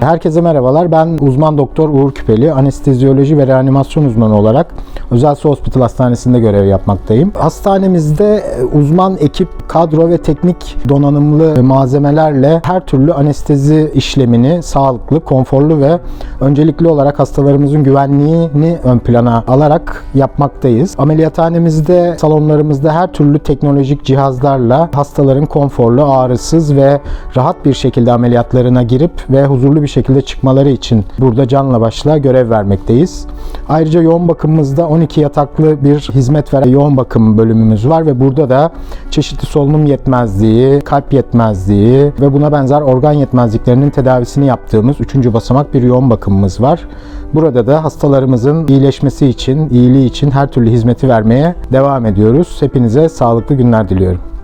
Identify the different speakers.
Speaker 1: Herkese merhabalar. Ben uzman doktor Uğur Küpeli. Anestezyoloji ve reanimasyon uzmanı olarak Özel Hospital Hastanesi'nde görev yapmaktayım. Hastanemizde uzman ekip, kadro ve teknik donanımlı malzemelerle her türlü anestezi işlemini sağlıklı, konforlu ve öncelikli olarak hastalarımızın güvenliğini ön plana alarak yapmaktayız. Ameliyathanemizde, salonlarımızda her türlü teknolojik cihazlarla hastaların konforlu, ağrısız ve rahat bir şekilde ameliyatlarına girip ve huzurlu bir şekilde çıkmaları için burada canla başla görev vermekteyiz. Ayrıca yoğun bakımımızda 12 yataklı bir hizmet veren yoğun bakım bölümümüz var ve burada da çeşitli solunum yetmezliği, kalp yetmezliği ve buna benzer organ yetmezliklerinin tedavisini yaptığımız 3. basamak bir yoğun bakımımız var. Burada da hastalarımızın iyileşmesi için, iyiliği için her türlü hizmeti vermeye devam ediyoruz. Hepinize sağlıklı günler diliyorum.